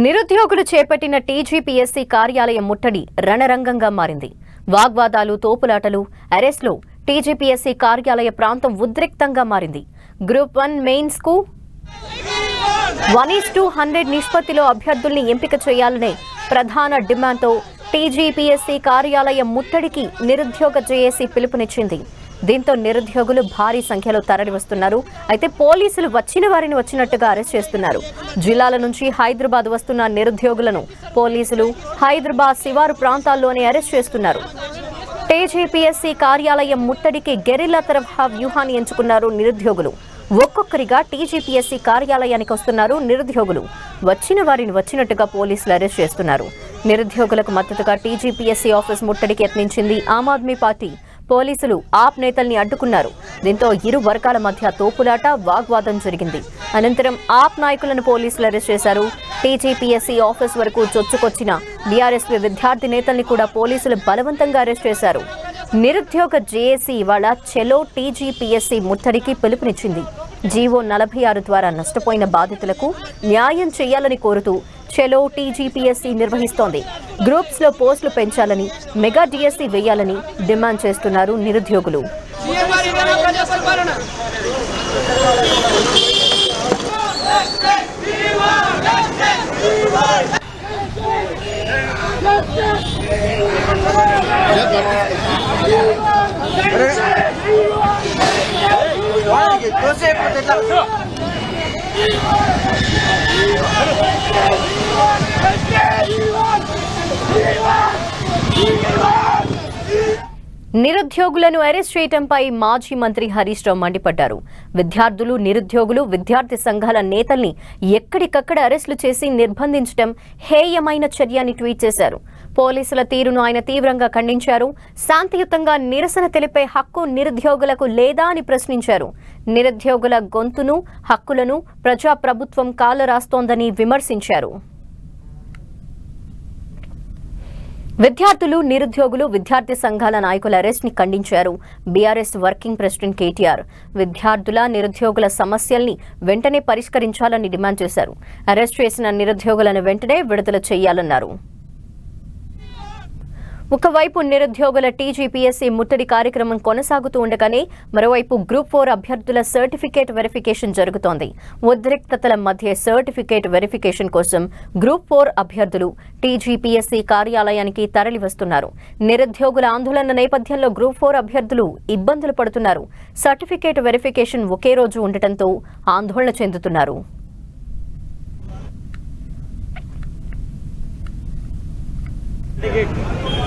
నిరుద్యోగులు చేపట్టిన టీజీపీఎస్సీ కార్యాలయం ముట్టడి రణరంగంగా మారింది. వాగ్వాదాలు తోపులాటలు అరెస్టులు టీజీపీఎస్సీ కార్యాలయ ప్రాంతం ఉద్రిక్తంగా మారింది. గ్రూప్ వన్ మెయిన్స్కు వన్ ఈస్ టూ హండ్రెడ్ నిష్పత్తిలో అభ్యర్థుల్ని ఎంపిక చేయాలనే ప్రధాన డిమాండ్తో టీజీపీఎస్సీ కార్యాలయం ముట్టడికి నిరుద్యోగ జేఏసీ పిలుపునిచ్చింది. దీంతో నిరుద్యోగులు భారీ సంఖ్యలో తరలివస్తున్నారు. అయితే పోలీసులు వచ్చిన వారిని వచ్చినట్టుగా అరెస్ట్ చేస్తున్నారు. జిల్లాల నుంచి హైదరాబాద్ వస్తున్న నిరుద్యోగులను పోలీసులు హైదరాబాద్ శివారు ప్రాంతాల్లోనే అరెస్ట్ చేస్తున్నారు. టీజీపీఎస్సీ కార్యాలయం ముట్టడికి గెరిల్లా తరహా వ్యూహాన్ని ఎంచుకున్నారు నిరుద్యోగులు. ఒక్కొక్కరిగా టీజీపీఎస్సీ కార్యాలయానికి వస్తున్నారు నిరుద్యోగులు. వచ్చిన వారిని వచ్చినట్టుగా పోలీసులు అరెస్ట్ చేస్తున్నారు. నిరుద్యోగులకు మద్దతుగా టీజీపీఎస్సీ ఆఫీస్ ముట్టడికి యత్నించింది ఆమ్ ఆద్మీ పార్టీ. పోలీసులు ఆప్ నేతల్ని అడ్డుకున్నారు. దీంతో ఇరు వర్గాల మధ్య తోపులాట వాగ్వాదం జరిగింది. అనంతరం ఆప్ నాయకులను పోలీసులు అరెస్ట్ చేశారు. టీజీపీఎస్సీ ఆఫీస్ వరకు చొచ్చుకొచ్చిన బీఆర్ఎస్పీ విద్యార్థి నేతల్ని కూడా పోలీసులు బలవంతంగా అరెస్ట్ చేశారు. నిరుద్యోగ జేఏసీ ఇవాళ చెలో టీజీపీఎస్సీ ముట్టడికి పిలుపునిచ్చింది. జీవో నలభై ఆరు ద్వారా నష్టపోయిన బాధితులకు న్యాయం చేయాలని కోరుతూ చెలో టీజీపీఎస్సీ నిర్వహిస్తోంది. గ్రూప్స్లో పోస్టులు పెంచాలని మెగా డిఎస్సీ వేయాలని డిమాండ్ చేస్తున్నారు నిరుద్యోగులు. సీఎం నిరుద్యోగులను అరెస్ట్ చేయటంపై మాజీ మంత్రి హరీష్ రావు మండిపడ్డారు. విద్యార్థులు నిరుద్యోగులు విద్యార్థి సంఘాల నేతల్ని ఎక్కడికక్కడ అరెస్టులు చేసి నిర్బంధించడం హేయమైన చర్య అని ట్వీట్ చేశారు. పోలీసుల తీరును ఆయన తీవ్రంగా ఖండించారు. శాంతియుతంగా నిరసన తెలిపే హక్కు నిరుద్యోగులకు లేదా అని ప్రశ్నించారు. నిరుద్యోగుల గొంతును హక్కులను ప్రజాప్రభుత్వం కాలరాస్తోందని విమర్శించారు. విద్యార్థులు నిరుద్యోగులు విద్యార్థి సంఘాల నాయకుల అరెస్ట్ని ఖండించారు. బీఆర్ఎస్ వర్కింగ్ ప్రెసిడెంట్ కేటీఆర్ విద్యార్థుల నిరుద్యోగుల సమస్యల్ని వెంటనే పరిష్కరించాలని డిమాండ్ చేశారు. అరెస్ట్ చేసిన నిరుద్యోగులను వెంటనే విడుదల చేయాలన్నారు. ఒకవైపు నిరుద్యోగుల టీజీపీఎస్సీ ముట్టడి కార్యక్రమం కొనసాగుతూ ఉండగానే మరోవైపు గ్రూప్ ఫోర్ అభ్యర్థుల సర్టిఫికేట్ వెరిఫికేషన్ జరుగుతోంది. ఉద్రిక్తతల మధ్య సర్టిఫికేట్ వెరిఫికేషన్ కోసం గ్రూప్ ఫోర్ అభ్యర్థులు టీజీపీఎస్సీ కార్యాలయానికి తరలివస్తున్నారు. నిరుద్యోగుల ఆందోళన నేపథ్యంలో గ్రూప్ ఫోర్ అభ్యర్థులు ఇబ్బందులు పడుతున్నారు. సర్టిఫికేట్ వెరిఫికేషన్ ఒకే రోజు ఉండటంతో ఆందోళన చెందుతున్నారు.